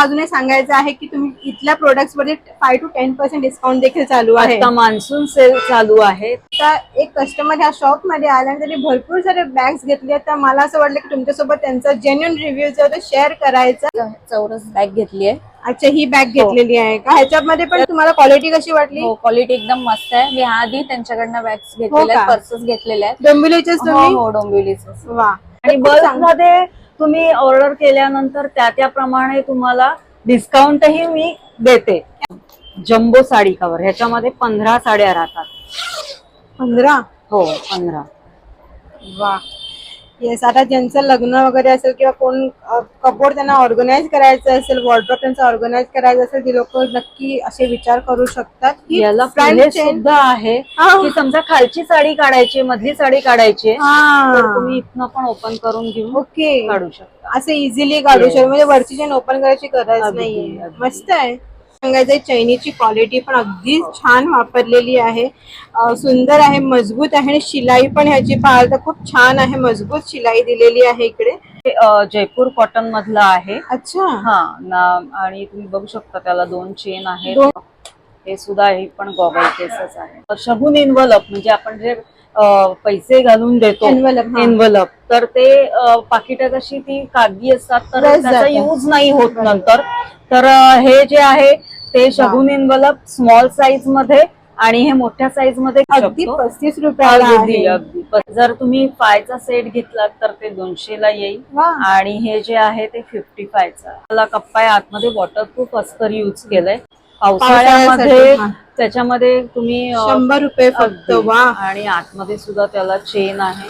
अजूनही सांगायचं आहे की तुम्ही इथल्या प्रोडक्ट्समध्ये five to ten percent discount देखील चालू आहे. आता मान्सून सेल चालू आहे. आता एक कस्टमर ह्या शॉपमध्ये आला आणि त्यांनी भरपूर सारे बॅग्स घेतले तर मला असं वाटलं की तुमच्यासोबत त्यांचा जेन्युन रिव्ह्यू जो आहे तो शेअर करायचा चौरस बॅग घेतली आहे. अच्छा ही बॅग घेतलेली आहे का? ह्याच्यामध्ये पण तुम्हाला क्वालिटी कशी वाटली? हो क्वालिटी एकदम मस्त आहे. मी आधी त्यांच्याकडनं बॅग्स घेतलेल्या का? आहेत पर्सेस घेतलेल्या आहेत. डोंबिवलीचेच हो हो डोंबिवलीचे वा. आणि चांगलं. मध्ये तुम्ही ऑर्डर केल्यानंतर त्या त्याप्रमाणे तुम्हाला डिस्काउंटही मी देते. जम्बो साडी कवर ह्याच्यामध्ये पंधरा साड्या राहतात. पंधरा? हो पंधरा. वा. येस आता ज्यांचं लग्न वगैरे असेल किंवा कोण कपोड त्यांना ऑर्गनाईज करायचं असेल वॉर्ड्रॉप त्यांचा ऑर्गनाईज करायचं असेल ती लोक नक्की असे विचार करू शकतात की याला सुद्धा आहे. की समजा खालची साडी काढायची मधली साडी काढायची तर तुम्ही इथनं पण ओपन करून घेऊन ओके काढू शकता असे इझिली काढू. शकतो म्हणजे वरची चेन ओपन करायची गरज नाहीये. मस्त आहे सांगायचं चैनीची क्वालिटी पण अगदी छान वापरलेली आहे. सुंदर आहे मजबूत आहे आणि शिलाई पण ह्याची पाहाल तर खूप छान आहे मजबूत शिलाई दिलेली आहे इकडे. जयपूर कॉटन मधलं आहे. अच्छा. हा ना आणि तुम्ही बघू शकता त्याला दोन चेन आहेत. दोन- हे सुद्धा हे पण गॉगल केसच आहे. शगुन इन्व्हलप म्हणजे आपण जे पैसे घालून देतो. एनवलप तर ते अ, पाकिटं कशी ती कागदी असतात तर त्याचा. यूज नाही होत नंतर. तर हे जे आहे ते शगुन इन्व्हलप स्मॉल साईजमध्ये आणि हे मोठ्या साईजमध्ये अगदी. पस्तीस रुपयाला अगदी जर तुम्ही फायचा सेट घेतलात तर ते दोनशे ला येईल. आणि हे जे आहे ते फिफ्टी फायचा त्याला कप्पा आतमध्ये वॉटरप्रूफ अस्तर यूज केलंय. पावसाळ्यामध्ये. त्याच्यामध्ये तुम्ही शंभर रुपये फक्त. वा. आणि आतमध्ये सुद्धा त्याला चेन आहे.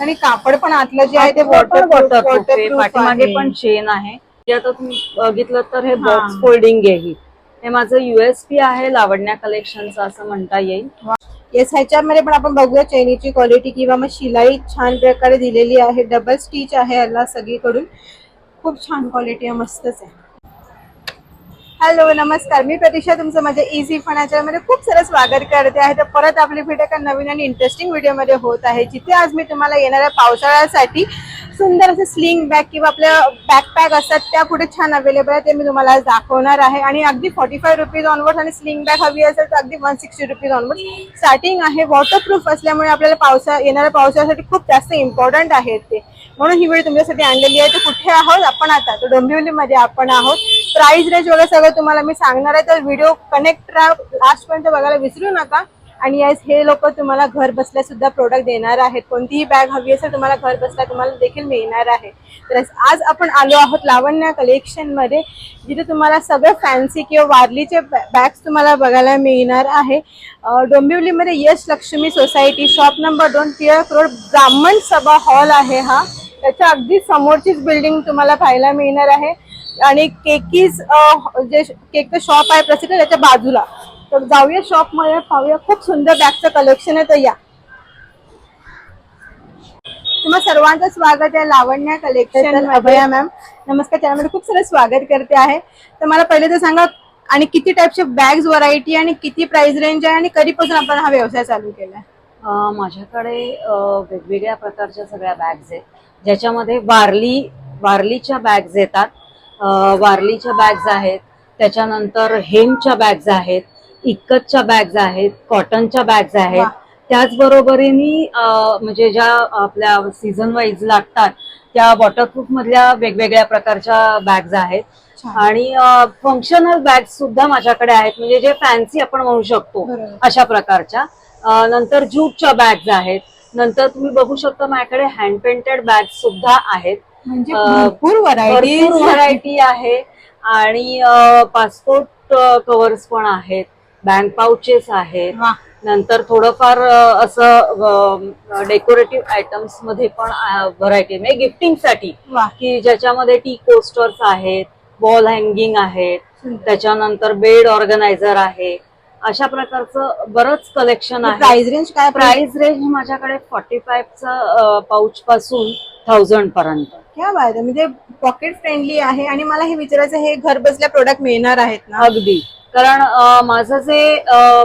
आणि कापड पण आतलं जे आहे ते वॉटर वॉटर पाठीमागे पण चेन आहे. आता तुम्ही बघितलं तर हे बॉक्स फोल्डिंग आहे ही. हे माझं युएसपी आहे लावण्या कलेक्शनचं असं म्हणता येईल. येस ह्याच्यामध्ये पण आपण बघूया चैनीची क्वालिटी किंवा मग शिलाई छान प्रकारे दिलेली आहे डबल स्टिच आहे याला सगळीकडून. खूप छान क्वालिटी आहे मस्तच आहे. हॅलो नमस्कार. मी प्रतीक्षा तुमचं माझ्या इझी फनाच्या मध्ये खूप सारं स्वागत करते आहे. तर परत आपली भेट एका नवीन आणि इंटरेस्टिंग व्हिडिओमध्ये होत आहे. जिथे आज मी तुम्हाला येणाऱ्या पावसाळ्यासाठी सुंदर असे स्लिंग बॅग किंवा आपल्या बॅकपॅक असतात त्या पुढे छान अवेलेबल आहे. ते मी तुम्हाला आज दाखवणार आहे. आणि अगदी फॉर्टी फाय रुपीज ऑनवर्ड आणि स्लिंग बॅग हवी असेल तर अगदी one sixty rupees onward starting आहे वॉटरप्रूफ असल्यामुळे आपल्याला पावसा येणाऱ्या पावसाळ्यासाठी खूप जास्त इम्पॉर्टंट आहेत ते. म्हणून ही वेळ तुमच्यासाठी आणलेली आहे. तर कुठे आहोत? आपण आता तर डोंबिवलीमध्ये आपण आहोत. प्राइस रेंज वगैरे सगळं तुम्हाला मी सांगणार आहे. तर व्हिडिओ कनेक्ट राहा. लास्टपर्यंत बघायला विसरू नका. आणि यास हे लोक तुम्हाला घर बसल्या सुद्धा प्रोडक्ट देणार आहेत. कोणतीही बॅग हवी असेल तुम्हाला घर बसल्या तुम्हाला देखील मिळणार आहे. तर आज आपण आलो आहोत लावण्या कलेक्शनमध्ये जिथे तुम्हाला सगळं फॅन्सी किंवा वारलीचे बॅग्स तुम्हाला बघायला मिळणार आहे. डोंबिवलीमध्ये Yash Lakshmi society shop number दोन टिळक रोड ब्राह्मण सभा हॉल आहे हा. त्याच्या अगदी समोरचीच बिल्डिंग तुम्हाला पाहायला मिळणार आहे. आणि केकीज जे केकचं शॉप आहे प्रसिद्ध त्याच्या बाजूला. तर जाऊया शॉपमध्ये पाहूया. खूप सुंदर बॅगचं कलेक्शन आहे तर या. तुम्हा सर्वांचं स्वागत आहे लावण्या कलेक्शन अभया मॅम नमस्कार. त्यामध्ये खूप सारं स्वागत करते आहे. तर मला पहिले तर सांगा आणि किती टाईपचे बॅग्स व्हरायटी आणि किती प्राइस रेंज आहे आणि कधीपासून आपण हा व्यवसाय चालू केलाय? अ, माझ्याकडे वेगवेगळ्या प्रकारच्या सगळ्या बॅग्स आहेत. ज्याच्यामध्ये वारली वारलीच्या बॅग्स येतात. वारलीच्या बॅग्स आहेत. त्याच्यानंतर हेमच्या बॅग्स आहेत. इक्कतच्या बॅग्स आहेत. कॉटनच्या बॅग्स आहेत. त्याचबरोबरीने म्हणजे ज्या आपल्या सीझन वाईज लागतात त्या वॉटरप्रूफ मधल्या वेगवेगळ्या प्रकारच्या बॅग्स आहेत. आणि फंक्शनल बॅग सुद्धा माझ्याकडे आहेत. म्हणजे जे फॅन्सी आपण म्हणू शकतो. अशा प्रकारच्या. नंतर ज्यूटच्या बॅग्स आहेत. नंतर तुम्ही बघू शकता माझ्याकडे हँड पेंटेड बॅग सुद्धा आहेत. म्हणजे भरपूर व्हरायटी व्हरायटी आहे. आणि पासपोर्ट कव्हर्स पण आहेत. बँक पाउचेस आहेत. नंतर थोडंफार असं डेकोरेटिव्ह आयटम्समध्ये पण व्हरायटी म्हणजे गिफ्टिंगसाठी. वा. की ज्याच्यामध्ये टी कोस्टर्स आहेत वॉल हँगिंग आहेत. त्याच्यानंतर बेड ऑर्गनायझर आहे. अशा प्रकारचं बरंच कलेक्शन आहे. प्राइस रेंज काय प्राइस रेंज माझ्याकडे फॉर्टी फाईव्हचा पाऊच पासून थाउजंड पर्यंत. क्या बात आहे. म्हणजे पॉकेट फ्रेंडली आहे आणि मला हे विचारायचं हे घर बसल्या प्रोडक्ट मिळणार आहेत ना? अगदी. कारण माझं जे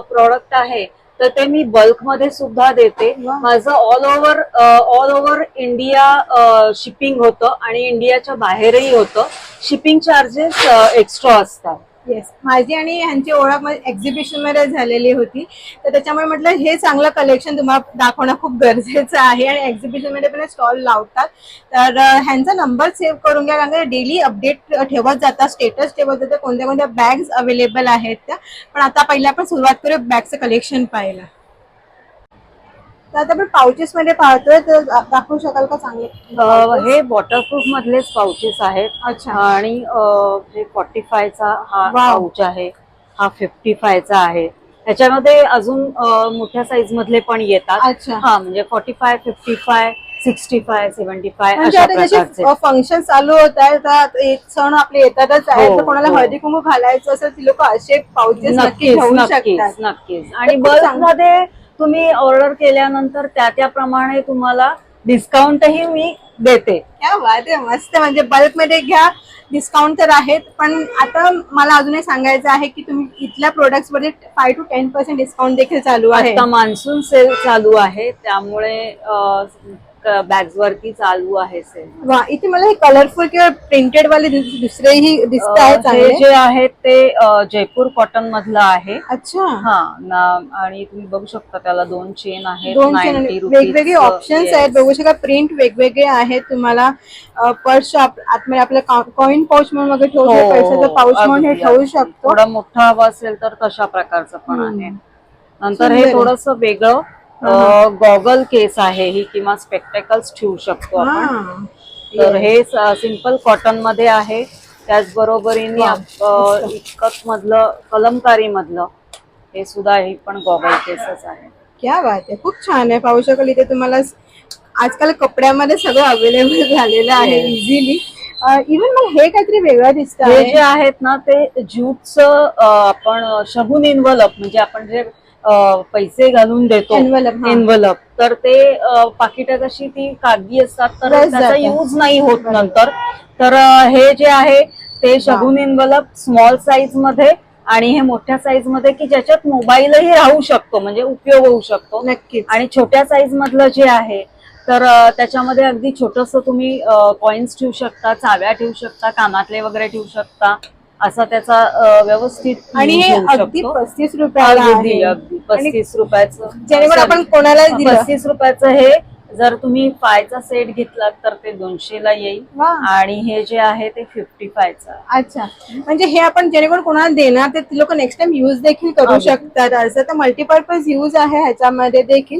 प्रॉडक्ट आहे तर ते मी बल्कमध्ये सुद्धा देते. माझं all over all over India shipping होतं आणि इंडियाच्या बाहेरही होतं. शिपिंग चार्जेस एक्स्ट्रा असतात. येस माझी आणि ह्यांची ओळख एक्झिबिशनमध्ये झालेली होती. तर त्याच्यामुळे म्हटलं हे चांगलं कलेक्शन तुम्हाला दाखवणं खूप गरजेचं आहे. आणि एक्झिबिशनमध्ये पण स्टॉल लावतात. तर ह्यांचा नंबर सेव्ह करून घ्या. कारण डेली अपडेट ठेवत जातात स्टेटस ठेवत जातात. कोणत्या कोणत्या बॅग्स अवेलेबल आहेत त्या. पण आता पहिल्या आपण सुरुवात करूया बॅगचं कलेक्शन पाहायला. तर आता आपण पाउचेस मध्ये पाहतोय तर दाखवू शकाल का चांगले? अ, हे वॉटरप्रूफ मधलेच पाउचेस आहेत. अच्छा. आणि अ, फॉर्टी फायचा हा Wow. पाऊच आहे. हा फिफ्टी फायचा आहे. ह्याच्यामध्ये अजून अ, मोठ्या साईज मधले पण येतात. अच्छा. हा म्हणजे forty five fifty five sixty five seventy five म्हणजे अशा आता जसे प्रकारचे. फंक्शन चालू होत आहे तर एक सण आपले येतातच आहे हो, तर कोणाला हो. हळदी कुंकू घालायचं असेल ती लोक असे पाऊचेस नक्की नक्कीच घेऊ नक्कीच शकतात. नक्कीच. आणि खूप बल्क चांगलं. मध्ये तुम्ही ऑर्डर केल्यानंतर त्या त्याप्रमाणे तुम्हाला डिस्काउंटही मी देते. क्या बात आहे मस्त. म्हणजे बल्कमध्ये घ्या डिस्काउंट तर आहेत पण आता मला अजून एक सांगायचं आहे की तुम्ही इथल्या प्रोडक्ट्समध्ये five to ten percent discount देखील चालू आहे. आता मान्सून सेल चालू आहे त्यामुळे बॅग्स वरती चालू आहे सेल वा इथे मला हे कलरफुल किंवा प्रिंटेड वाले दुस- दुसरेही दिसत आहेत हे चांगले जे आहेत ते अ, जयपूर कॉटन मधलं आहे अच्छा हा ना- आणि तुम्ही बघू शकता त्याला दोन चेन आहेत दोन 90 channel- रुपीजचं. वेगवेगळे ऑप्शन्स आहेत. बघू शकता प्रिंट वेगवेगळे आहेत तुम्हाला पर्स आतमध्ये आपलं कॉइन पाऊच म्हणून वगैरे ठेवू शकतो हो, पैशाचं पाऊच म्हणून हे अगदी, ठेवू अगदी. शकतो थोडा मोठा हवा असेल तर तशा प्रकारचं पण हम्म. आहे नंतर सुंदर हे आहे. थोडस वेगळं गॉगल केस आहे ही किंवा स्पेक्टेकल्स ठेवू शकतो आपण. तर हे सिंपल कॉटनमध्ये आहे. त्याचबरोबरीने इतकत मधलं कलमकारी मधलं हे सुद्धा हे पण गॉगल केसच आहे. क्या बात आहे. खूप छान आहे. पाहू शकाल इथे तुम्हाला आजकाल कपड्यामध्ये सगळं अवेलेबल झालेलं आहे. इझिली इव्हन मला हे काहीतरी वेगळं दिसत हे जे आहेत ना ते ज्यूटचं आपण शगुन इन्व्हलप म्हणजे आपण जे पैसे घालून देतो. Envelope, हा. एनवलप तर ते अ, पाकिटं कशी ती कागदी असतात तर रस त्याचा जाते. यूज नाही होत नंतर. तर अ, हे जे आहे ते शगुन इन्व्हलप स्मॉल साईजमध्ये आणि हे मोठ्या साईजमध्ये की ज्याच्यात मोबाईलही राहू शकतो म्हणजे उपयोग होऊ शकतो. नक्कीच. आणि छोट्या साईज मधलं जे आहे तर अ, त्याच्यामध्ये अगदी छोटस तुम्ही कॉइन्स ठेवू शकता चाव्या ठेवू शकता कानातले वगैरे ठेवू शकता. असा त्याचा व्यवस्थित आणि हे अगदी. पस्तीस रुपयाला अगदी पस्तीस रुपयाचं. जेणेकरून आपण कोणाला दिलं. पस्तीस रुपयाचं हे जर तुम्ही फायचा सेट घेतलात तर ते दोनशे ला येईल आणि हे जे आहे ते फिफ्टी फायचं अच्छा. म्हणजे हे आपण जेणेकरून कोणाला देणार ते लोक नेक्स्ट टाइम युज देखील करू. शकतात. असं तर मल्टीपर्पज युज आहे ह्याच्यामध्ये देखील.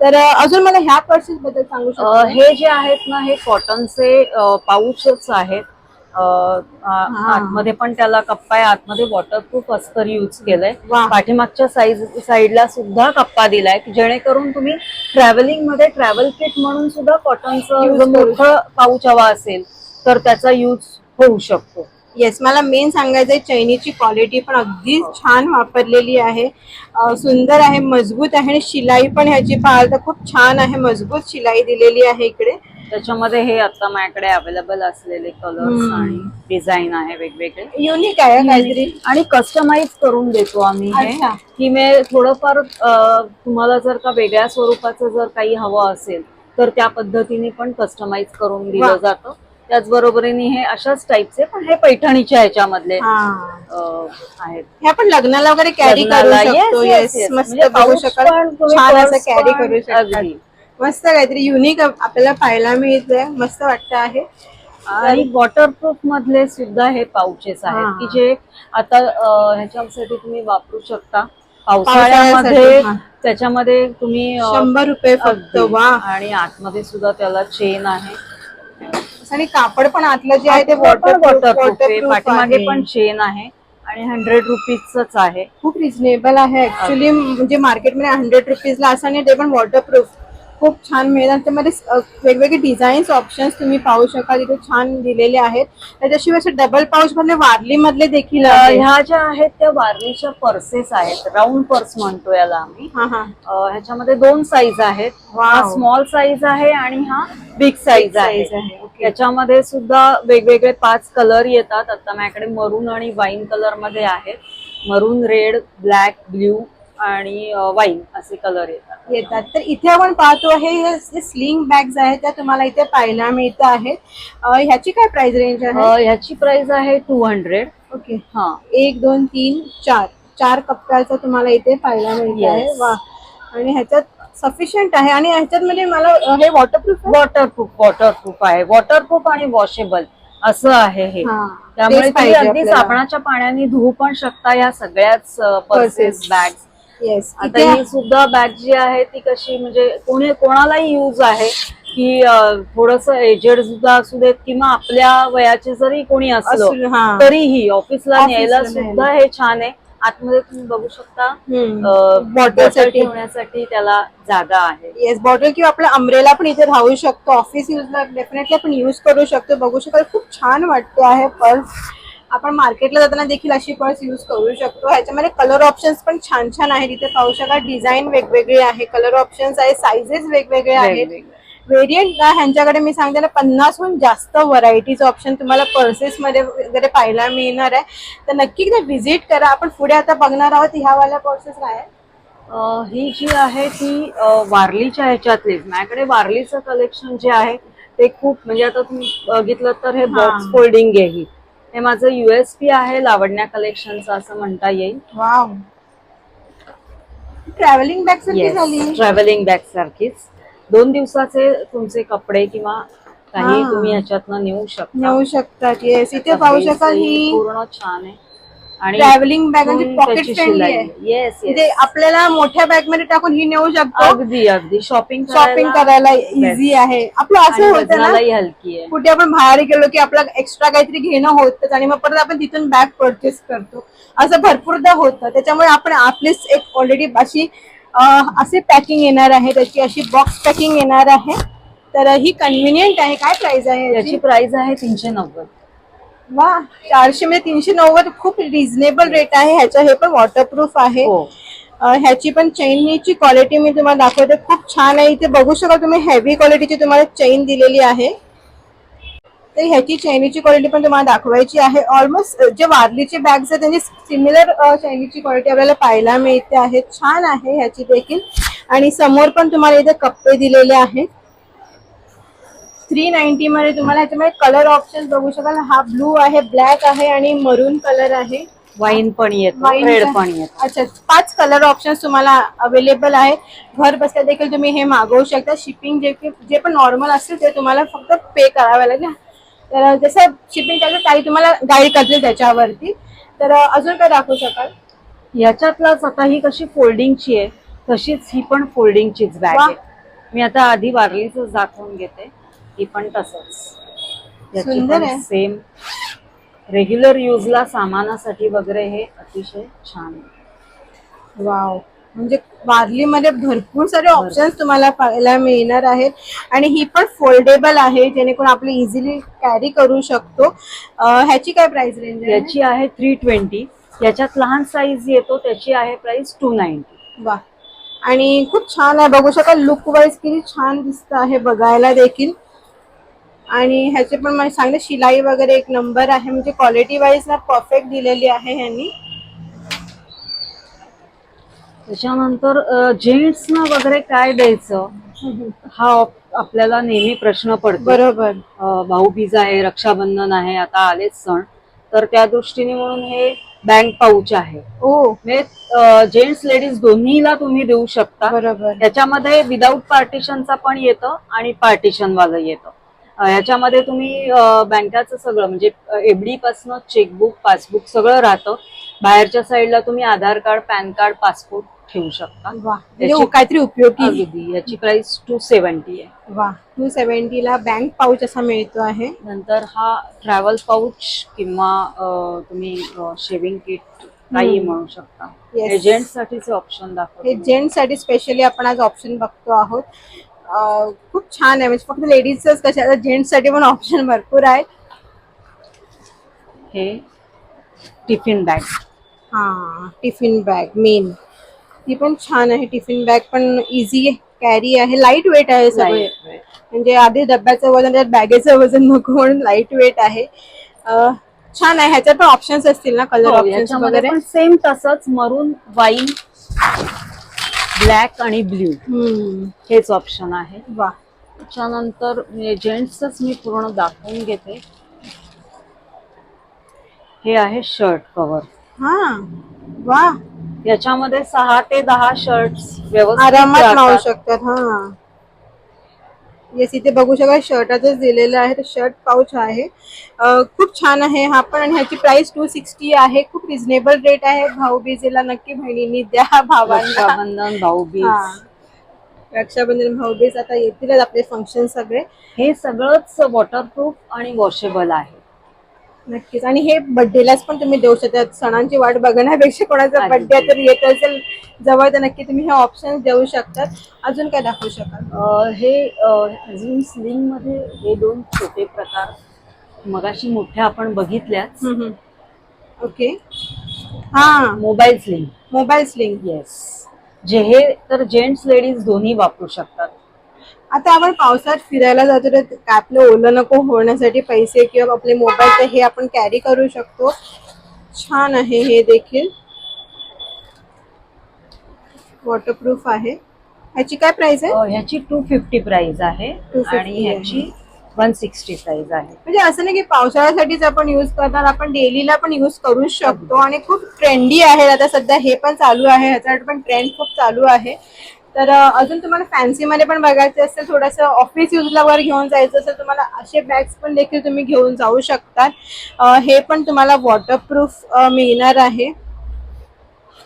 तर अजून मला ह्या पर्सेस बद्दल सांगू हे जे आहेत ना हे कॉटनचे पाऊचच आहेत. आतमध्ये पण त्याला कप्पा आहे. आतमध्ये वॉटरप्रूफ अस्तर यूज केलंय. पाठीमागच्या साईज साईडला सुद्धा कप्पा दिलाय की जेणेकरून तुम्ही ट्रॅव्हलिंगमध्ये ट्रॅव्हल किट म्हणून सुद्धा कॉटनचं मोठं पाऊच हवा असेल तर त्याचा यूज होऊ शकतो. येस मला मेन सांगायचंय चैनीची क्वालिटी पण अगदी छान वापरलेली आहे. सुंदर आहे मजबूत आहे आणि शिलाई पण ह्याची पाहाल तर खूप छान आहे मजबूत शिलाई दिलेली आहे इकडे. त्याच्यामध्ये हे आता माझ्याकडे अवेलेबल असलेले कलर्स हम्म. आणि डिझाईन आहे वेगवेगळे युनिक आहे काहीतरी आणि कस्टमाइज करून देतो आम्ही हे अच्छा. की मी थोडंफार अ, तुम्हाला जर का वेगळ्या स्वरूपाचं जर काही हवं असेल तर त्या पद्धतीने पण कस्टमाइज करून वा. दिलं जातं त्याचबरोबरीने हे अशाच टाईपचे पण हे पैठणीच्या ह्याच्यामधले हा अ, आहेत हे आपण लग्नाला वगैरे कॅरी करू लग्नाला, yes, शकतो yes, येस yes. मस्त म्हणजे बघू pouch शकाल पण तुम्ही छान असं purse कॅरी पण करू अगदी. मस्त काहीतरी युनिक आपल्याला पाहायला मिळतंय. मस्त वाटतं आहे. आणि वॉटरप्रूफ मधले सुद्धा हे पाउचेस आहेत. की जे आता ह्याच्यासाठी तुम्ही वापरू शकता. पावसाळ्यामध्ये. त्याच्यामध्ये तुम्ही शंभर रुपये फक्त. वा. आणि आतमध्ये सुद्धा त्याला चेन आहे. आणि कापड पण आतलं जे आहे ते वॉटर वॉटर पाठीमागे पण चेन आहे आणि हंड्रेड रुपीजच आहे. खूप रिझनेबल आहे. ऍक्च्युली म्हणजे मार्केटमध्ये हंड्रेड रुपीजला असं आणि ते पण वॉटरप्रूफ खूप छान मिळतात त्यामध्ये वेगवेगळे डिझाईन्स ऑप्शन्स तुम्ही पाहू शकाल. इथे छान दिलेले आहेत. त्याच्याशिवाय असे डबल पाऊच मधले वारली मधले देखील ह्या ज्या आहेत त्या वारलीच्या पर्सेस आहेत. राऊंड पर्स म्हणतो याला आम्ही. हा हा. ह्याच्यामध्ये दोन साईज आहेत. हा. स्मॉल साईज आहे आणि हा बिग साईज आहे. त्याच्यामध्ये सुद्धा वेगवेगळे पाच कलर येतात. आता माझ्याकडे मरून आणि वाईन कलरमध्ये आहेत. मरून रेड ब्लॅक ब्ल्यू आणि वाईन असे कलर येतात. येतात. तर इथे आपण पाहतो हे जे स्लिंग बॅग्स आहेत त्या तुम्हाला इथे पाहायला मिळत आहेत. ह्याची काय प्राइस रेंज आहे? ह्याची प्राइस आहे टू हंड्रेड ओके. हा. एक दोन तीन चार. चार कप्प्याचं तुम्हाला इथे पाहायला मिळत आहे. वा. आणि ह्याच्यात सफिशियंट आहे. आणि ह्याच्यात म्हणजे मला हे वॉटरप्रूफ वॉटरप्रूफ वॉटरप्रूफ आहे. वॉटरप्रूफ आणि वॉशेबल असं आहे हे. त्यामुळे अगदी. साबणाच्या पाण्याने धुवू पण शकता या सगळ्याच पर्सेस Purses. येस आता ही सुद्धा बॅग जी आहे ती कशी म्हणजे कोणी कोणालाही यूज आहे की थोडस एजेड सुद्धा असू देत किंवा आपल्या वयाचे जरी कोणी असलं हा. तरीही ऑफिसला Office न्यायला सुद्धा हे छान आहे. आतमध्ये तुम्ही बघू शकता बॉटल बॉटल ठेवण्यासाठी त्याला जागा आहे. येस बॉटल किंवा आपला अम्ब्रेला पण इथे राहू शकतो. ऑफिस युजला डेफिनेटली आपण यूज करू शकतो. बघू शकाल खूप छान वाटते आहे पर्स आपण मार्केटला जाताना देखील अशी पर्स यूज करू शकतो. ह्याच्यामध्ये कलर ऑप्शन्स पण छान छान आहेत. इथे पाहू शकाल डिझाईन वेगवेगळे आहे. कलर ऑप्शन्स आहे साइजेस वेगवेगळे आहेत. व्हेरियंट ह्यांच्याकडे मी सांगते ना पन्नासहून जास्त व्हरायटीज ऑप्शन तुम्हाला पर्सेस मध्ये वगैरे पाहायला मिळणार आहे. तर नक्की एकदा व्हिजिट करा. आपण पुढे आता बघणार आहोत ह्यावाल्या पर्सेस काय ही जी आहे ती वारलीच्या ह्याच्यातली. माझ्याकडे वारलीचं कलेक्शन जे आहे ते खूप म्हणजे आता तुम्ही बघितलं तर हे बॉक्स. फोल्डिंग आहे ही. हे माझं युएसपी आहे लावण्या कलेक्शनचं असं म्हणता येईल. वाव ट्रॅव्हलिंग बॅग सारखी झाली. ट्रॅव्हलिंग बॅग सारखीच. दोन दिवसाचे तुमचे कपडे किंवा काही. तुम्ही ह्याच्यातनं नेऊ शकता. नेऊ शकतात. येस इथे पाहू शकाल ही. पूर्ण छान आहे. आणि ट्रॅव्हलिंग बॅग म्हणजे पॉकेट फ्रेंडली येस म्हणजे आपल्याला मोठ्या बॅगमध्ये टाकून ही नेऊ शकतो. अगदी अगदी. शॉपिंग शॉपिंग करायला इझी आहे. आपलं असं होतं ना हलकी आहे. कुठे आपण बाहेर गेलो की आपलं एक्स्ट्रा काहीतरी घेणं होतं आणि मग परत आपण तिथून बॅग परचेस करतो. असं भरपूरदा होतं. त्याच्यामुळे आपण आपलीच एक ऑलरेडी अशी अं, अशी पॅकिंग येणार आहे. त्याची अशी बॉक्स पॅकिंग येणार आहे. तर ही कन्व्हिनियंट आहे. काय प्राइस आहे याची? याची प्राइस आहे तीनशे नव्वद. वा चारशे म्हणजे तीनशे नव्वद खूप रिझनेबल रेट आहे. ह्याचं हे पण वॉटरप्रूफ आहे. हो. अं, ह्याची पण चेनची क्वालिटी मी तुम्हाला दाखवते. खूप छान आहे. इथे बघू शकाल तुम्ही हेवी क्वालिटीची तुम्हाला चेन दिलेली आहे. तर ह्याची चैनीची क्वालिटी पण तुम्हाला दाखवायची आहे. ऑलमोस्ट जे वारलीचे बॅग्स आहेत त्यांची सिमिलर चैनीची क्वालिटी आपल्याला पाहायला मिळते आहे. छान आहे ह्याची देखील. आणि समोर पण तुम्हाला इथे कप्पे दिलेले आहेत. थ्री नाईन्टी मध्ये तुम्हाला ह्याच्यामध्ये कलर ऑप्शन बघू शकाल. हा ब्लू आहे ब्लॅक आहे आणि मरून कलर आहे. वाईन पण येतो Wine रेड चा- पण येतो. अच्छा पाच कलर ऑप्शन तुम्हाला अवेलेबल आहे. घर बसल्या देखील तुम्ही हे मागवू शकता. शिपिंग जे की- जे पण नॉर्मल असेल ते तुम्हाला फक्त पे करावे लागेल. तर जसं शिपिंग चार्जेस काही तुम्हाला गाईड करतील त्याच्यावरती. तर अजून काय दाखवू शकाल? याच्यातलाच आता ही कशी फोल्डिंगची आहे तशीच ही पण फोल्डिंगचीच बॅग वा. आहे. मी आता आधी वारलीच दाखवून घेते. ही पण तसंच. सुंदर आहे. सेम रेग्युलर युजला सामानासाठी वगैरे हे अतिशय छान आहे. वाव. म्हणजे वारलीमध्ये भरपूर सारे ऑप्शन्स तुम्हाला पाहायला मिळणार आहेत. आणि ही पण फोल्डेबल आहे जेणेकरून आपण इझिली कॅरी करू शकतो. ह्याची काय प्राइस रेंज याची आहे थ्री ट्वेंटी याच्यात लहान साईज येतो त्याची आहे प्राइस टू नाईन्टी वा आणि खूप छान आहे. बघू शकाल लुक वाईज किती छान दिसत आहे बघायला देखील. आणि ह्याचे पण मला सांगितलं शिलाई वगैरे एक नंबर आहे. म्हणजे क्वालिटी वाईज ना परफेक्ट दिलेली आहे ह्यांनी. त्याच्यानंतर जेंट्सना वगैरे काय द्यायचं? हा आपल्याला नेहमी प्रश्न पडतो. बरोबर. भाऊबीज आहे रक्षाबंधन आहे आता आलेच सण. तर त्या दृष्टीने म्हणून हे बँक पाऊच आहे. ओ म्हणजे जेंट्स लेडीज दोन्हीला तुम्ही देऊ शकता. बरोबर. याच्यामध्ये विदाऊट पार्टिशनचा पण येतं आणि पार्टिशन वालं येतं. याच्यामध्ये तुम्ही बँकाचं सगळं म्हणजे एफडी पासनं चेकबुक पासबुक सगळं राहतं. बाहेरच्या साईडला तुम्ही Aadhaar card PAN card passport ठेवू शकता. म्हणजे याची- काहीतरी उपयोगी. याची प्राइस टू सेवन्टी आहे. वा टू सेव्हन्टी ला बँक पाऊच असा मिळतो आहे. नंतर हा ट्रॅव्हल पाऊच किंवा तुम्ही शेविंग किट काही. म्हणू शकता. एजंट साठीचे ऑप्शन हे दाखवतो. जेंट्ससाठी स्पेशली आपण आज ऑप्शन बघतो आहोत. खूप छान आहे. म्हणजे फक्त लेडीजच कशा आता जेंट्ससाठी पण ऑप्शन भरपूर आहेत. हे टिफिन बॅग. हा टिफिन बॅग मेन ती पण छान आहे टिफिन बॅग पण इझी कॅरी आहे लाइट वेट आहे सगळे. म्हणजे आधी डब्याचं वजन त्यात बॅगेचं वजन नको म्हणून लाइट वेट आहे छान आहे ह्याच्यात पण ऑप्शन्स असतील ना कलर ऑप्शन्स याच्यामध्ये वगैरे? सेम तसंच मरून वाईन ब्लॅक आणि ब्ल्यू. हेच ऑप्शन आहे. वा. त्याच्यानंतर जेंट्सच मी पूर्ण दाखवून घेते. हे आहे शर्ट कव्हर. हा. वा. याच्यामध्ये सहा ते दहा शर्ट व्यवस्थित आरामात राहतात. शकतात हा. येस इथे बघू शकाल शर्टातच दिलेलं आहे तर शर्ट पाऊच आहे. खूप छान आहे हा पण आणि ह्याची प्राइस टू सिक्स्टी आहे खूप रिझनेबल रेट आहे. भाऊ बीजेला नक्की बहिणींनी द्या भावांना. भाऊबीज. रक्षाबंधन भाऊबीज आता येतीलच आपले फंक्शन सगळे. हे सगळंच वॉटरप्रूफ आणि वॉशेबल आहे. नक्कीच. आणि हे बर्थडेलाच पण तुम्ही देऊ शकता सणांची वाट बघण्यापेक्षा कोणाचा. बर्थडे तर येत असेल जवळ तर नक्की तुम्ही हे ऑप्शन देऊ शकतात. अजून काय दाखवू शकाल? हे अजून स्लिंगमध्ये हे दोन छोटे प्रकार मगाशी मोठ्या आपण बघितल्याच. ओके हा. Mobile sling mobile sling yes जे हे तर जेंट्स लेडीज दोन्ही वापरू शकतात. आता आपण पावसात फिरायला जातो तर आपलं ओलं नको होण्यासाठी पैसे किंवा आपले मोबाईल तर हे आपण कॅरी करू शकतो. छान आहे हे देखील. वॉटरप्रूफ आहे. ह्याची काय प्राइस आहे? ह्याची टू फिफ्टी प्राइस आहे 250 आणि ह्याची वन सिक्स्टी प्राइस आहे. म्हणजे असं नाही की पावसाळ्यासाठीच आपण युज करणार आपण डेलीला पण युज करू शकतो आणि खूप ट्रेंडी आहे. आता सध्या हे पण चालू आहे ह्याचा पण ट्रेंड खूप चालू आहे. तर अजून तुम्हाला फॅन्सीमध्ये पण बघायचं असेल थोडंसं ऑफिस युजला वर घेऊन जायचं असेल तुम्हाला असे बॅग्स पण देखील तुम्ही घेऊन जाऊ शकतात. हे पण तुम्हाला वॉटरप्रूफ मिळणार आहे.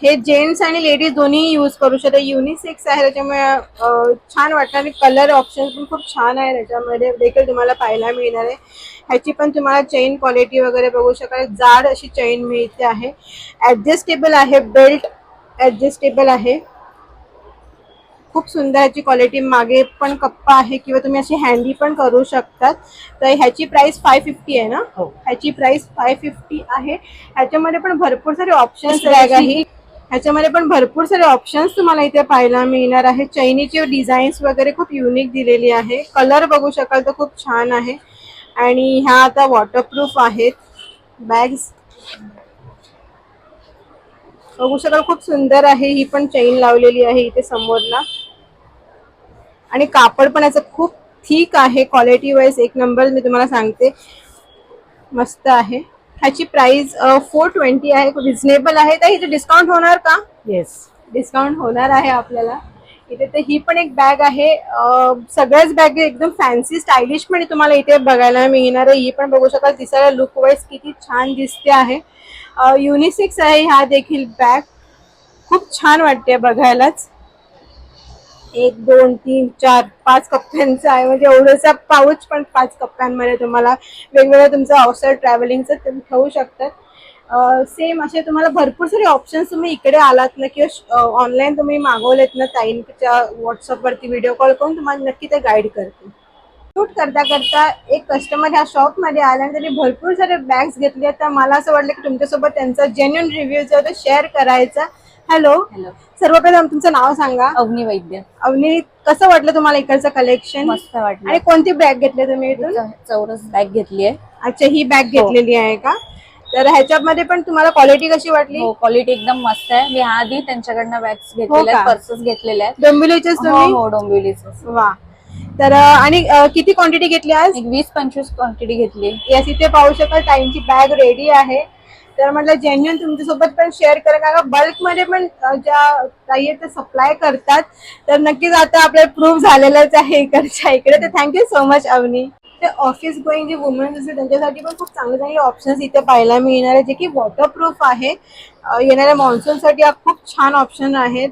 हे जेंट्स आणि लेडीज दोन्ही यूज करू शकतात युनिसेक्स आहे त्याच्यामुळे छान वाटणार आणि कलर ऑप्शन पण खूप छान आहे त्याच्यामध्ये देखील तुम्हाला पाहायला मिळणार आहे. ह्याची पण तुम्हाला चेन क्वालिटी वगैरे बघू शकाल. जाड अशी चेन मिळते आहे. ॲडजस्टेबल आहे बेल्ट ॲडजस्टेबल आहे. खूप सुंदर ह्याची क्वालिटी मागे पण कप्पा आहे किंवा तुम्ही अशी हँडी पण करू शकतात. तर ह्याची प्राइस फाय फिफ्टी आहे ना? हो. ह्याची प्राइस फाय फिफ्टी आहे. ह्याच्यामध्ये पण भरपूर सारे ऑप्शन्स बॅग आहे. ह्याच्यामध्ये पण भरपूर सारे ऑप्शन्स तुम्हाला इथे पाहायला मिळणार आहे. चैनीची डिझाईन्स वगैरे खूप युनिक दिलेली आहे. कलर बघू शकाल तर खूप छान आहे. आणि ह्या आता वॉटरप्रूफ आहेत. बॅग्स बघू शकाल खूप सुंदर आहे ही पण चैन लावलेली आहे इथे समोरला आणि कापड पण याचं खूप ठीक आहे क्वालिटी वाईज एक नंबर मी तुम्हाला सांगते. मस्त आहे. ह्याची प्राइस फोर ट्वेंटी आहे रिझनेबल आहे. तर इथे डिस्काउंट होणार का? येस डिस्काउंट होणार आहे आपल्याला. इथे तर ही पण एक बॅग आहे. सगळ्याच बॅग एकदम फॅन्सी स्टायलिश पण तुम्हाला इथे बघायला मिळणार आहे. ही पण बघू शकाल दिसायला लुक वाईज किती छान दिसते आहे. युनिसेक्स आहे ह्या देखील बॅग खूप छान वाटते बघायलाच. एक दोन तीन चार पाच कप्प्यांचं आहे. म्हणजे एवढंचा पाऊच पण पाच कप्प्यांमध्ये तुम्हाला वेगवेगळ्या तुमचं अवसर ट्रॅव्हलिंगचं तुम्ही ठेवू शकतात. सेम असे तुम्हाला भरपूर सारे ऑप्शन्स तुम्ही इकडे आलात ना किंवा ऑनलाईन तुम्ही मागवलेत ना ताईंच्या व्हॉट्सअपवरती व्हिडिओ कॉल करून तुम्हाला नक्की ते गाईड करतील. शूट करता करता एक कस्टमर ह्या शॉपमध्ये आला आणि त्यांनी भरपूर सारे बॅग्स घेतले तर मला असं वाटलं की तुमच्यासोबत त्यांचा जेन्युन रिव्ह्यू जो आहे तो शेअर करायचा. हॅलो हॅलो सर्वप्रथम तुमचं नाव सांगा. अग्नी वैद्य. अवनी कसं वाटलं तुम्हाला इकडचं कलेक्शन मस्त वाटलं. आणि कोणती बॅग घेतली तुम्ही इथून? चौरस बॅग घेतली आहे. अच्छा ही बॅग घेतलेली आहे का? तर ह्याच्यामध्ये पण तुम्हाला क्वालिटी कशी वाटली? हो क्वालिटी एकदम मस्त आहे. मी आधी त्यांच्याकडनं बॅग्स घेतलेल्या का? आहेत पर्सेस घेतलेल्या आहेत. डोंबिवलीचेच हो तुम्ही? हो डोंबिवलीचे वा. तर आणि किती क्वांटिटी घेतली आज? एक वीस पंचवीस क्वांटिटी घेतली. यास इथे पाहू शकाल ताईंची बॅग रेडी आहे. तर म्हटलं जेन्युन तुमच्यासोबत पण शेअर करा कारण बल्कमध्ये पण ज्या ताई आहेत ते सप्लाय करतात. तर नक्कीच आता आपल्याला प्रूव्ह झालेलंच आहे इकडच्या इकडे. तर थँक्यू सो मच अवनी ते ऑफिस गोईंग जे वुमन्स असतील त्यांच्यासाठी पण खूप चांगले चांगले ऑप्शन्स इथे पाहायला मिळणार आहे जे की वॉटरप्रूफ आहे. येणाऱ्या मान्सूनसाठी हा खूप छान ऑप्शन आहेत.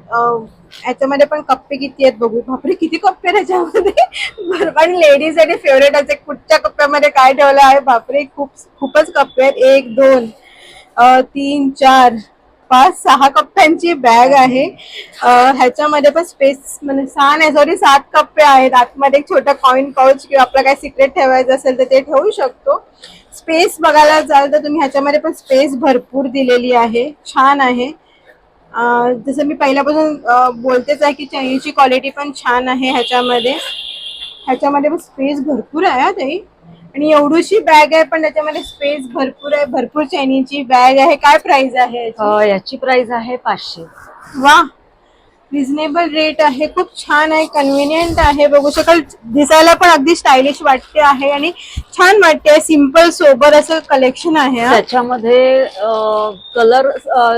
याच्यामध्ये पण कप्पे किती आहेत बघू. बापरे किती कप्पे आहेत याच्यामध्ये? बरोबर आणि लेडीजसाठी फेवरेट असे कुठच्या कप्प्यामध्ये काय ठेवलं आहे? बापरे खूप खूपच कप्पे आहेत. एक दोन तीन चार पाच सहा कप्प्यांची बॅग आहे. ह्याच्यामध्ये पण स्पेस म्हणजे सहा नाही सॉरी सात कप्पे आहेत. आतमध्ये एक छोटा कॉइन पाऊच किंवा आपलं काय सिक्रेट ठेवायचं असेल तर ते ठेवू शकतो. स्पेस बघायला जाल तर तुम्ही ह्याच्यामध्ये पण स्पेस भरपूर दिलेली आहे. छान आहे. जसं मी पहिल्यापासून बोलतेच आहे की चैनीची क्वालिटी पण छान आहे ह्याच्यामध्ये. ह्याच्यामध्ये पण स्पेस भरपूर आहे ताई. आणि एवढीशी बॅग आहे पण त्याच्यामध्ये स्पेस भरपूर आहे. भरपूर चैनीची बॅग आहे. काय प्राइस आहे याची? प्राइस आहे पाचशे. वा रिझनेबल रेट आहे. खूप छान आहे कन्व्हिनियंट आहे. बघू शकाल दिसायला पण अगदी स्टायलिश वाटते आहे आणि छान वाटते सिंपल सोबर असं कलेक्शन आहे. त्याच्यामध्ये कलर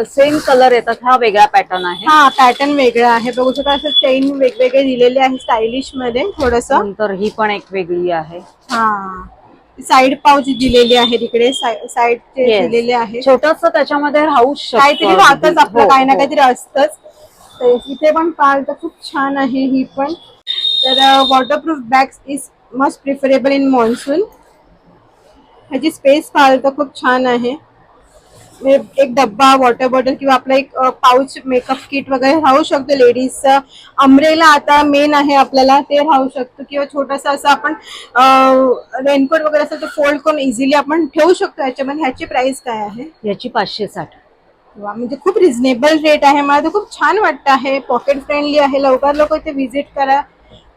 सेम कलर येतात. हा वेगळा पॅटर्न आहे. हा पॅटर्न वेगळा आहे. बघू शकाल असं चेन वेगवेगळे दिलेले आहे स्टायलिशमध्ये थोडस. नंतर ही पण एक वेगळी आहे. हा. साइड पाऊच दिलेली आहे तिकडे साइड. दिलेले आहे छोटस त्याच्यामध्ये राहू शकतं. काहीतरी राहतच आपलं हो, काही ना हो. काहीतरी असतंच. तर इथे पण पाल तर खूप छान आहे ही पण. तर waterproof bags is must preferable in monsoon ह्याची स्पेस पाहाल तर खूप छान आहे. म्हणजे एक डब्बा वॉटर बॉटल किंवा आपला एक पाऊच मेकअप किट वगैरे राहू शकतो. लेडीजचं अमरेला आता मेन आहे आपल्याला. ते राहू शकतो. किंवा छोटासा असं आपण रेनकोट वगैरे असं तर फोल्ड करून इझिली आपण ठेवू शकतो. याच्यामध्ये ह्याची प्राइस काय आहे? याची पाचशे साठ. वा म्हणजे खूप रिझनेबल रेट आहे. मला तर खूप छान वाटतं आहे. पॉकेट फ्रेंडली आहे. लवकर लवकर इथे व्हिजिट करा.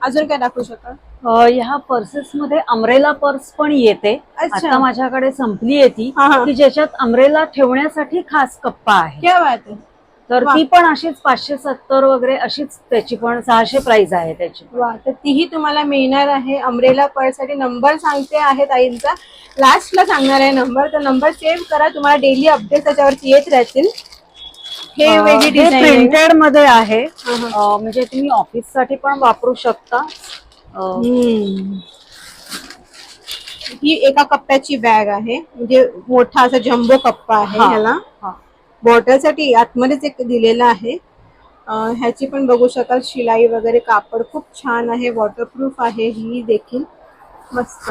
अजून काय दाखवू शकाल? अ, ह्या पर्सेस मध्ये अमरेला पर्स पण येते. अच्छा. आता माझ्याकडे संपली आहे ती. हा, हा. की ज्याच्यात अमरेला ठेवण्यासाठी खास कप्पा आहे. क्या बात आहे. तर. ती पण अशीच पाचशे सत्तर वगैरे अशीच त्याची पण सहाशे प्राइस आहे त्याची. वा तर तीही तुम्हाला मिळणार आहे. अमरेला साठी नंबर सांगते आहे ताईंचा लास्टला सांगणार आहे नंबर तर नंबर सेव्ह करा. तुम्हाला डेली अपडेट त्याच्यावरती येत राहतील. हे वेगळी प्रिंटेडमध्ये आहे. म्हणजे तुम्ही ऑफिससाठी पण वापरू शकता. ही एका कप्प्याची बॅग आहे. म्हणजे मोठा असा जम्बो कप्पा आहे ह्याला. हा. आतमध्येच एक दिलेला आहे ह्याची पण बघू शकाल शिलाई वगैरे कापड खूप छान आहे वॉटरप्रूफ आहे ही देखील मस्त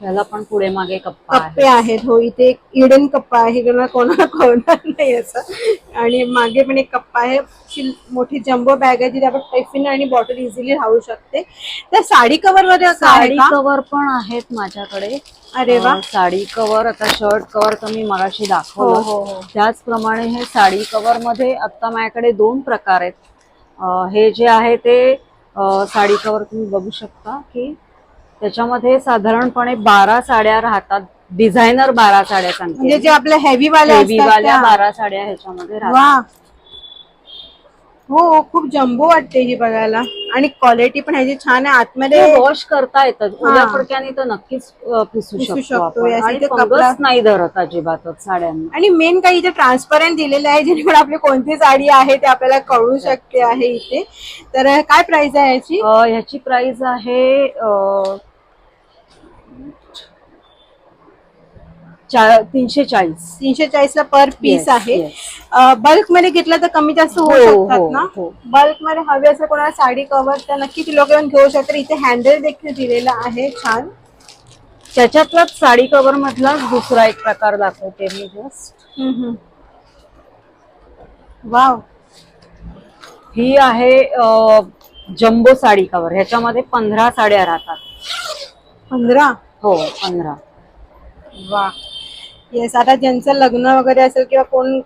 ह्याला पण पुढे मागे कप्पा कप्पे आहेत. हो इथे एक इडन कप्पा आहे. कोणाला कोणाला कळणार नाही असं. आणि मागे पण एक कप्पा आहे. मोठी जम्बो बॅग आहे. जिथे आपण टिफिन आणि बॉटल इझिली राहू शकते. त्या साडी कव्हरमध्ये साडी कव्हर पण आहेत माझ्याकडे. अरे वा. साडी कव्हर आता शर्ट कव्हर तर मी मगाशी हो दाखवलं. हो हो त्याचप्रमाणे हे साडी कव्हरमध्ये आता माझ्याकडे दोन प्रकार आहेत. हे जे आहे ते साडी कव्हर तुम्ही बघू शकता की त्याच्यामध्ये साधारणपणे बारा साड्या राहतात. डिझायनर बारा साड्या म्हणजे सांगते जे आपल्या हेवी वाल्या हेवी असतात वाल्या त्या. बारा साड्या ह्याच्यामध्ये राहतात. वा. हो खूप जम्बो वाटते ही बघायला. आणि क्वालिटी पण ह्याची छान आहे. आतमध्ये वॉश करता येतात. हा. ओल्या फडक्याने तर नक्कीच अ, पुसू पुसू शकतो शकतो. आपण. यासाठी आणि ते फंगस कपडा- नाही धरत अजिबातच साड्यांना. आणि मेन काही इथे ट्रान्सपरंट दिलेलं आहे जेणेकरून आपली कोणती साडी आहे ते आपल्याला कळू शकते आहे इथे. तर काय प्राइस आहे याची? अ, ह्याची प्राइस आहे अ, चा- तीनशे चाळीस. तीनशे चाळीस ला पर पीस आहे. बल्कमध्ये घेतलं तर कमी जास्त होऊ हो, शकतात हो, ना? हो. बल्कमध्ये हवे असं कोणाला साडी कव्हर तर नक्की ती लोक येऊन घेऊ शकतात. इथे हँडल देखील दिलेला आहे. छान. त्याच्यातलाच साडी कव्हर मधलाच दुसरा एक प्रकार दाखवते मी जस्ट वाव ही आहे जम्बो साडी कव्हर ह्याच्यामध्ये पंधरा साड्या राहतात. पंधरा? हो पंधरा. वा येस आता ज्यांचं लग्न वगैरे असेल किंवा कोण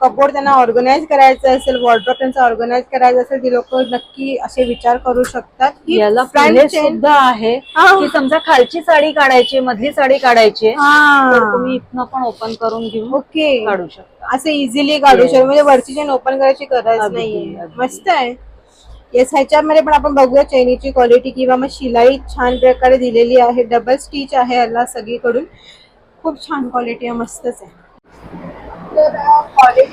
कपोड त्यांना ऑर्गनाईज करायचं असेल वॉर्ड्रॉप त्यांचा ऑर्गनाईज करायचं असेल ती लोक नक्की असे विचार करू शकतात की याला सुद्धा आहे. की समजा खालची साडी काढायची मधली साडी काढायची तर तुम्ही इथनं पण ओपन करून घेऊन ओके. काढू शकता. असं इझिली काढू. शकतो. म्हणजे वरची चेन ओपन करायची गरज नाहीये. मस्त आहे. येस ह्याच्यामध्ये पण आपण बघूया चैनीची क्वालिटी किंवा मग शिलाई छान प्रकारे दिलेली आहे. डबल स्टिच आहे याला सगळीकडून. खूप छान क्वालिटी आहे मस्तच आहे. तर कॉलेज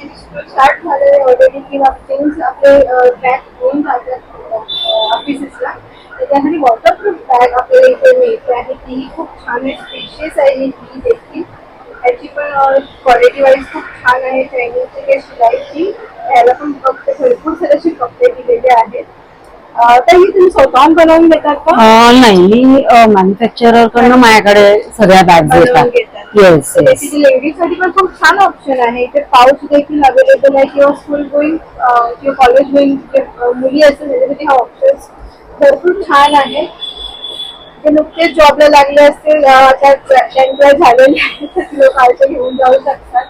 स्टार्ट झालेले ऑलरेडी किंवा things आपले बॅग घेऊन जातात ऑफिसेसला तर त्यासाठी वॉटरप्रूफ बॅग आपल्याला इथे मिळते आहे तीही खूप छान आहे स्पेशियस आहे ही ती देखील त्याची पण क्वालिटी वाईज खूप छान आहे चायनीजची काही शिलाईची याला पण कप्पे भरपूर सारे असे कप्पे दिलेले आहेत. तर ही तुम्ही स्वतःहून बनवून देतात का? नाही मी मॅन्युफॅक्चरर कडनं माझ्याकडे सगळ्या बॅग घेतात. येस येस बेसिकली लेडीजसाठी पण खूप छान ऑप्शन आहे. इथे पाऊच देखील अवेलेबल आहे किंवा स्कूल गोईंग किंवा कॉलेज गोईंग मुली असतील त्याच्यासाठी हा ऑप्शन भरपूर छान आहे. ते नुकतेच जॉबला लागले असतील आता एन्जॉय झालेले आहेत तर लोक आयचं घेऊन जाऊ शकतात.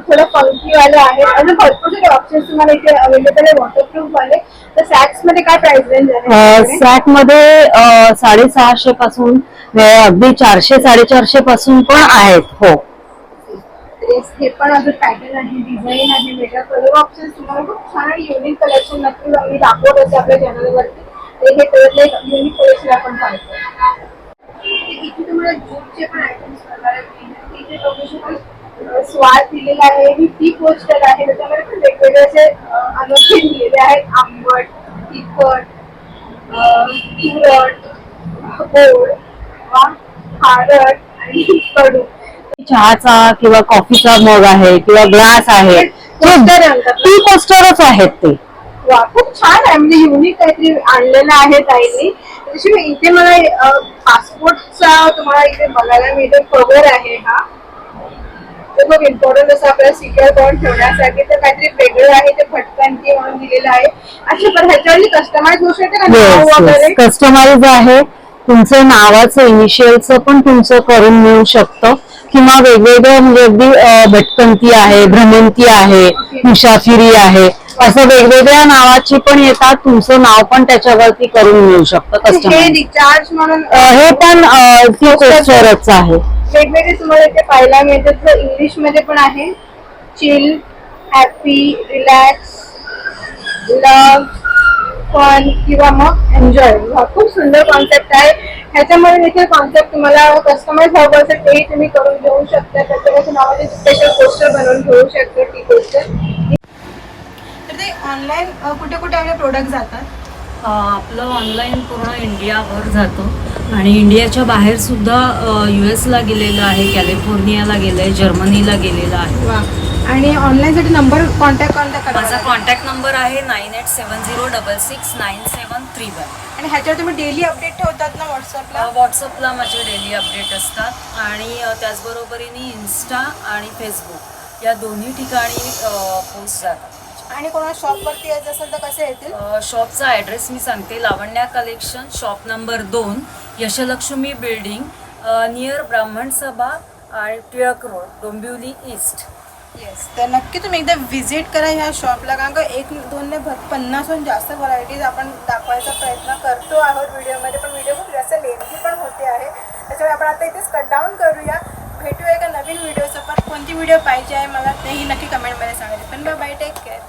थोडं वाले आहेत. आणि भरपूर सारे ऑप्शन तुम्हाला इथे अवेलेबल आहे वॉटरप्रूफ वाले. तर सॅक्समध्ये काय प्राइस रेंज आहे? सॅकमध्ये साडेसहाशे पासून अगदी चारशे साडेचारशे पासून पण आहेत हो. हे पण अजून पॅटर्न आहे डिझाईन आहे वेगळा कलर तुम्हाला खूप छान युनिक कलेक्शन नक्की आम्ही दाखवत असते आपल्या चॅनलवरती हे एक युनिक कलेक्शन आपण पाहतो. इथे तुम्हाला जूटचे पण आयटम्स स्वाद दिलेला आहे ही टी पोस्टर आहे. त्याच्यामध्ये पण वेगवेगळे असे अनोखे दिलेले आहेत. आंबट तिखट तुरट गोड खारट आणि कडू. चहाचा किंवा कॉफीचा मग आहे किंवा ग्लास आहे. टी कोस्टरच आहेत ते. वा खूप छान आहे. म्हणजे युनिक काहीतरी आणलेलं आहे ताईंनी. त्याशिवाय इथे मला पासपोर्टचा तुम्हाला इथे बघायला मिळतो. कव्हर आहे हा. ते खूप इम्पॉर्टंट असं आपल्याला सिक्युअर करून ठेवण्यासाठी तर काहीतरी वेगळं आहे ते भटकंती म्हणून दिलेलं आहे. अच्छा पण ह्याच्यावरती कस्टमाइज होऊ शकते का? नाव वगैरे? कस्टमाइज आहे. तुमचं नावाचं इनिशियलचं पण तुमचं करून मिळू शकतं. किंवा वेगवेगळं म्हणजे अगदी भटकंती आहे भ्रमंती आहे मुसाफिरी आहे. असं वेगवेगळ्या नावाची पण येतात. तुमचं नाव पण त्याच्यावरती करून मिळू शकतं हे रिचार्ज म्हणून हे पण टी कोस्टरच आहे. वेगवेगळे तुम्हाला इथे पाहायला मिळतात. तर इंग्लिशमध्ये पण आहे. Chill happy relax love fun किंवा मग एन्जॉय हा खूप सुंदर कॉन्सेप्ट आहे. ह्याच्यामध्ये देखील कॉन्सेप्ट तुम्हाला कस्टमाइज हवं असेल तेही तुम्ही करून घेऊ शकता. त्याच्या आम्हाला स्पेशल पोस्टर बनवून घेऊ शकता टी पोस्टर तर ते ऑनलाईन कुठे कुठे आपले प्रोडक्ट जातात? आपलं ऑनलाईन पूर्ण इंडियावर जातं. आणि इंडियाच्या बाहेर सुद्धा यू एसला गेलेलं आहे कॅलिफोर्नियाला गेलं आहे जर्मनीला गेलेलं आहे. आणि ऑनलाईनसाठी नंबर कॉन्टॅक्ट कॉन्टॅक्ट माझा कॉन्टॅक्ट नंबर आहे nine eight seven zero double six nine seven three one आणि ह्याच्यावर तुम्ही डेली अपडेट ठेवतात ना व्हॉट्सअपला व्हॉट्सअपला माझे डेली अपडेट असतात. आणि त्याचबरोबरीने इन्स्टा आणि फेसबुक या दोन्ही ठिकाणी पोस्ट जातात. आणि कोणाला शॉपवरती यायचं असेल तर कसे येतील? शॉपचा ॲड्रेस मी सांगते. लावण्या कलेक्शन शॉप नंबर दोन यशलक्ष्मी बिल्डिंग नियर ब्राह्मण सभा आणि Tilak road Dombivli east yes तर नक्की तुम्ही एकदा व्हिजिट करा ह्या शॉपला कारण का एक दोन ने भर पन्नासहून जास्त व्हरायटीज आपण दाखवायचा प्रयत्न करतो आहोत व्हिडिओमध्ये पण व्हिडिओ खूप जास्त लेंथी पण होते आहे. त्याच्यामुळे आपण आता इथेच कट डाऊन करूया. भेटूया एका नवीन व्हिडिओसोबत कोणती व्हिडिओ पाहिजे आहे मला तेही नक्की कमेंटमध्ये सांगायचे. पण बाय टेक केअर